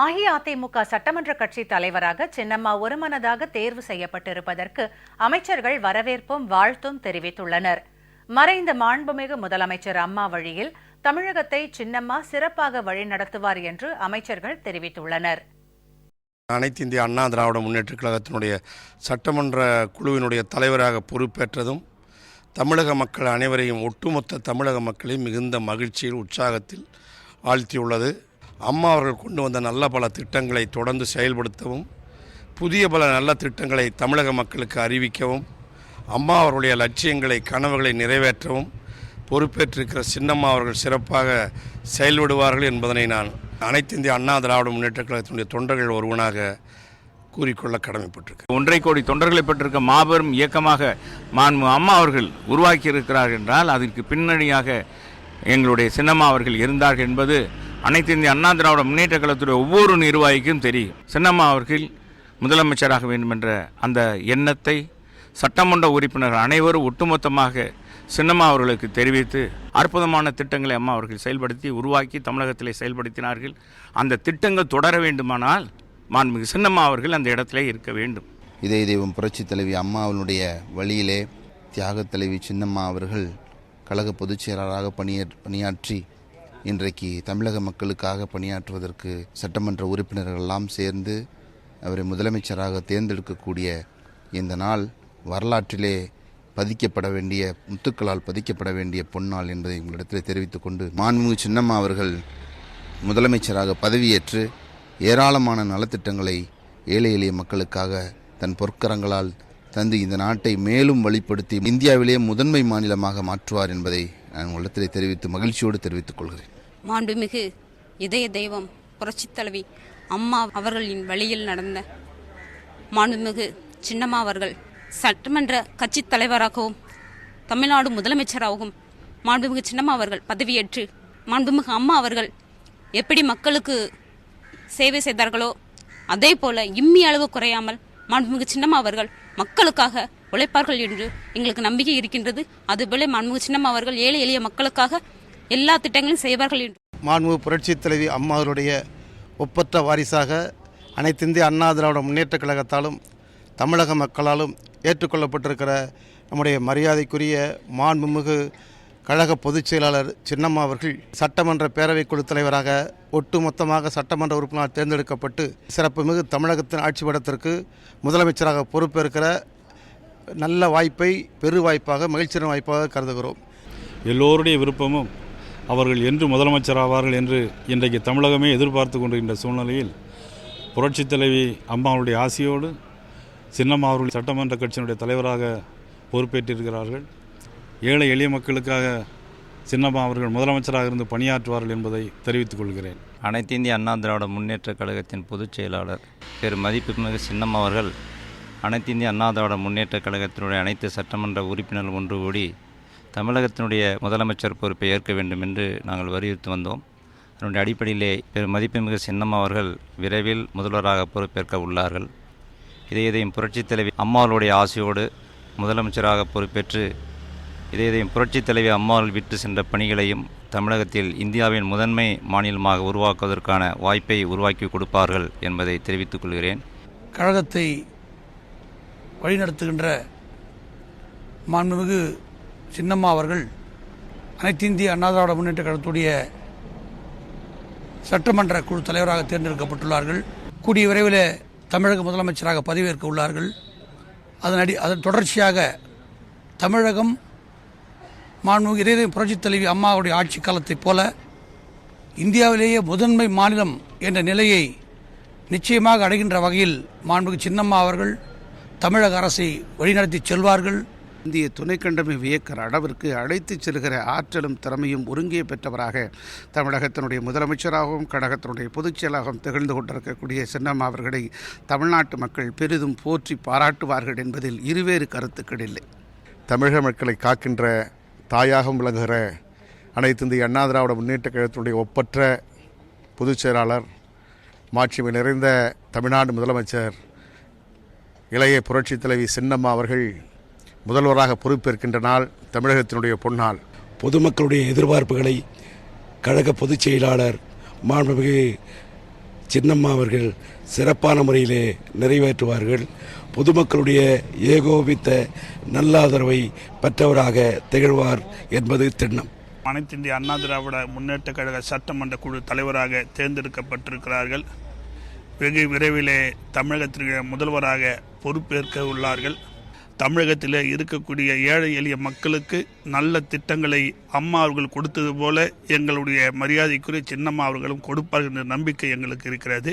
அஇஅதிமுக சட்டமன்ற கட்சி தலைவராக சின்னம்மா ஒருமனதாக தேர்வு செய்யப்பட்டிருப்பதற்கு அமைச்சர்கள் வரவேற்பும் வாழ்த்தும் தெரிவித்துள்ளனர். மறைந்த மாண்புமிகு முதலமைச்சர் அம்மா வழியில் தமிழகத்தை சின்னம்மா சிறப்பாக வழிநடத்துவார் என்று அமைச்சர்கள் தெரிவித்துள்ளனர். அனைத்து இந்திய அண்ணா திராவிட முன்னேற்ற கழகத்தினுடைய சட்டமன்ற குழுவினுடைய தலைவராக பொறுப்பேற்றதும் தமிழக மக்கள் அனைவரையும் ஒட்டுமொத்த தமிழக மக்களையும் மிகுந்த மகிழ்ச்சியில் உற்சாகத்தில் ஆழ்த்தியுள்ளது. அம்மா அவர்கள் கொண்டு வந்த நல்ல பல திட்டங்களை தொடர்ந்து செயல்படுத்தவும் புதிய பல நல்ல திட்டங்களை தமிழக மக்களுக்கு அறிவிக்கவும் அம்மா அவர்களுடைய லட்சியங்களை கனவுகளை நிறைவேற்றவும் பொறுப்பேற்றிருக்கிற சின்னம்மா அவர்கள் சிறப்பாக செயல்படுவார்கள் என்பதனை நான் அனைத்து இந்திய அண்ணா திராவிட முன்னேற்ற கழகத்தினுடைய தொண்டர்கள் ஒருவனாக கூறிக்கொள்ள கடமைப்பட்டிருக்கிறேன். ஒன்றை கோடி தொண்டர்களை பெற்றிருக்க மாபெரும் இயக்கமாக மாண்பு அம்மா அவர்கள் உருவாக்கி இருக்கிறார்கள் என்றால் அதற்கு பின்னணியாக எங்களுடைய சின்னம்மா அவர்கள் இருந்தார்கள் என்பது அனைத்து இந்திய அண்ணா திராவிட முன்னேற்ற கழகத்துடைய ஒவ்வொரு நிர்வாகிக்கும் தெரியும். சின்னம்மா அவர்கள் முதலமைச்சராக வேண்டும் என்ற அந்த எண்ணத்தை சட்டமன்ற உறுப்பினர்கள் அனைவரும் ஒட்டுமொத்தமாக சின்னம்மா அவர்களுக்கு தெரிவித்து அற்புதமான திட்டங்களை அம்மா அவர்கள் செயல்படுத்தி உருவாக்கி தமிழகத்தில் செயல்படுத்தினார்கள். அந்த திட்டங்கள் தொடர வேண்டுமானால் மாண்புமிகு சின்னம்மா அவர்கள் அந்த இடத்திலே இருக்க வேண்டும். இதய தெய்வம் புரட்சி தலைவி அம்மாவினுடைய வழியிலே தியாக தலைவி சின்னம்மா அவர்கள் கழக பொதுச் செயலாளராக பணியாற்றி இன்றைக்கு தமிழக மக்களுக்காக பணியாற்றுவதற்கு சட்டமன்ற உறுப்பினர்கள் எல்லாம் சேர்ந்து அவரை முதலமைச்சராக தேர்ந்தெடுக்கக்கூடிய இந்த நாள் வரலாற்றிலே பதிக்கப்பட வேண்டிய முத்துக்களால் பதிக்கப்பட வேண்டிய பொன்னாள் என்பதை உங்களிடத்தில் தெரிவித்துக் கொண்டு மாண்புமிகு சின்னம்மா அவர்கள் முதலமைச்சராக பதவியேற்று ஏராளமான நலத்திட்டங்களை ஏழை எளிய மக்களுக்காக தன் பொற்கரங்களால் தந்து இந்த நாட்டை மேலும் வழிப்படுத்தி இந்தியாவிலேயே முதன்மை மாநிலமாக மாற்றுவார் என்பதை நான் உள்ளத்திலே தெரிவித்து மகிழ்ச்சியோடு தெரிவித்துக் கொள்கிறேன். மாண்புமிகு இதய தெய்வம் புரட்சித்தலைவி அம்மா அவர்களின் வழியில் நடந்த மாண்புமிகு சின்னம்மா அவர்கள் சட்டமன்ற கட்சித் தலைவராகவும் தமிழ்நாடு முதலமைச்சராகவும் மாண்புமிகு சின்னம்மா அவர்கள் பதவியேற்று மாண்புமிகு அம்மா அவர்கள் எப்படி மக்களுக்கு சேவை செய்தார்களோ அதே போல இம்மி அளவு குறையாமல் மாண்புமிகு சின்னம்மா அவர்கள் மக்களுக்காக உழைப்பார்கள் என்று எங்களுக்கு நம்பிக்கை இருக்கின்றது. அதுபோல மாண்புமிகு சின்னம்மா அவர்கள் ஏழை எளிய மக்களுக்காக எல்லா திட்டங்களையும் செய்வார்கள் என்று. மாண்பு புரட்சித் தலைவி அம்மா அவருடைய ஒப்பற்ற வாரிசாக அனைத்திந்திய அண்ணா திராவிட முன்னேற்றக் கழகத்தாலும் தமிழக மக்களாலும் ஏற்றுக்கொள்ளப்பட்டிருக்கிற நம்முடைய மரியாதைக்குரிய மாண்புமிகு கழக பொதுச் செயலாளர் சின்னம்மா அவர்கள் சட்டமன்ற பேரவைக் குழு தலைவராக ஒட்டுமொத்தமாக சட்டமன்ற உறுப்பினர் தேர்ந்தெடுக்கப்பட்டு சிறப்புமிகு தமிழகத்தின் ஆட்சி படத்திற்கு முதலமைச்சராக பொறுப்பேற்கிற நல்ல வாய்ப்பை பெரு வாய்ப்பாக மகிழ்ச்சியான வாய்ப்பாக கருதுகிறோம். எல்லோருடைய விருப்பமும் அவர்கள் என்று முதலமைச்சராவார்கள் என்று இன்றைக்கு தமிழகமே எதிர்பார்த்து கொண்டிருக்கின்ற சூழ்நிலையில் புரட்சித் தலைவி அம்மாவுடைய ஆசையோடு சின்னம்மா அவர்கள் சட்டமன்ற கட்சியினுடைய தலைவராக பொறுப்பேற்றிருக்கிறார்கள். ஏழை எளிய மக்களுக்காக சின்னம்மா அவர்கள் முதலமைச்சராக இருந்து பணியாற்றுவார்கள் என்பதை தெரிவித்துக் கொள்கிறேன். அனைத்து இந்திய அண்ணா திராவிட முன்னேற்றக் கழகத்தின் பொதுச் செயலாளர் பெரு மதிப்புமிகு சின்னம்மா அவர்கள் அனைத்து இந்திய அண்ணா திராவிட முன்னேற்றக் கழகத்தினுடைய அனைத்து சட்டமன்ற உறுப்பினர்கள் ஒன்று கூடி தமிழகத்தினுடைய முதலமைச்சர் பொறுப்பை ஏற்க வேண்டும் என்று நாங்கள் வலியுறுத்தி வந்தோம். அதனுடைய அடிப்படையிலே பெரு மதிப்புமிகு சின்னம்மா அவர்கள் விரைவில் முதல்வராக பொறுப்பேற்க உள்ளார்கள். இதை இதையும் புரட்சித் தலைவி அம்மாவளுடைய ஆசையோடு முதலமைச்சராக பொறுப்பேற்று இதே இதையும் புரட்சித் தலைவி அம்மாவர்கள் விட்டு சென்ற பணிகளையும் தமிழகத்தில் இந்தியாவின் முதன்மை மாநிலமாக உருவாக்குவதற்கான வாய்ப்பை உருவாக்கி கொடுப்பார்கள் என்பதை தெரிவித்துக் கொள்கிறேன். கழகத்தை வழிநடத்துகின்ற மாண்புமிகு சின்னம்மா அவர்கள் அனைத்து இந்திய அண்ணா திராவிட முன்னேற்ற கழகத்துடைய சட்டமன்ற குழு தலைவராக தேர்ந்தெடுக்கப்பட்டுள்ளார்கள். கூடிய விரைவில் தமிழக முதலமைச்சராக பதவியேற்க உள்ளார்கள். அதன் அடி அதன் தொடர்ச்சியாக தமிழகம் மாண்புமிகு இதய புரட்சித் தலைவி அம்மாவுடைய ஆட்சி காலத்தைப் போல இந்தியாவிலேயே முதன்மை மாநிலம் என்ற நிலையை நிச்சயமாக அடைகின்ற வகையில் மாண்புமிகு சின்னம்மா அவர்கள் தமிழக அரசை வழிநடத்தி செல்வார்கள். இந்திய துணைக்கண்டமை வியக்கிற அளவிற்கு அழைத்துச் செல்கிற ஆற்றலும் திறமையும் ஒருங்கே பெற்றவராக தமிழகத்தினுடைய முதலமைச்சராகவும் கழகத்தினுடைய பொதுச் செயலாகவும் திகழ்ந்து கொண்டிருக்கக்கூடிய சின்னம்மா அவர்களை தமிழ்நாட்டு மக்கள் பெரிதும் போற்றி பாராட்டுவார்கள் என்பதில் இருவேறு கருத்துக்கள் இல்லை. தமிழக மக்களை காக்கின்ற தாயாகவும் விளங்குகிற அனைத்து இந்திய அண்ணா திராவிட முன்னேற்ற கழகத்தினுடைய ஒப்பற்ற பொதுச் செயலாளர் மாட்சிமை நிறைந்த தமிழ்நாடு முதலமைச்சர் இளைய புரட்சித் தலைவி சின்னம்மா அவர்கள் முதல்வராக பொறுப்பேற்கின்ற நாள் தமிழகத்தினுடைய பொன்னாள் பொதுமக்களுடைய எதிர்பார்ப்புகளை கழக பொதுச் செயலாளர் மாண்புமிகு சின்னம்மா அவர்கள் சிறப்பான முறையிலே நிறைவேற்றுவார்கள். பொதுமக்களுடைய ஏகோபித்த நல்லாதரவை பெற்றவராக திகழ்வார் என்பது திண்ணம். அனைத்து இந்திய அண்ணா திராவிட முன்னேற்ற கழக சட்டமன்ற குழு தலைவராக தேர்ந்தெடுக்கப்பட்டிருக்கிறார்கள். வெகு விரைவிலே தமிழகத்திற்கு முதல்வராக பொறுப்பேற்க உள்ளார்கள். தமிழகத்தில் இருக்கக்கூடிய ஏழை எளிய மக்களுக்கு நல்ல திட்டங்களை அம்மா அவர்கள் கொடுத்தது போல எங்களுடைய மரியாதைக்குரிய சின்னம்மா அவர்களும் கொடுப்பார்கள் என்ற நம்பிக்கை எங்களுக்கு இருக்கிறது.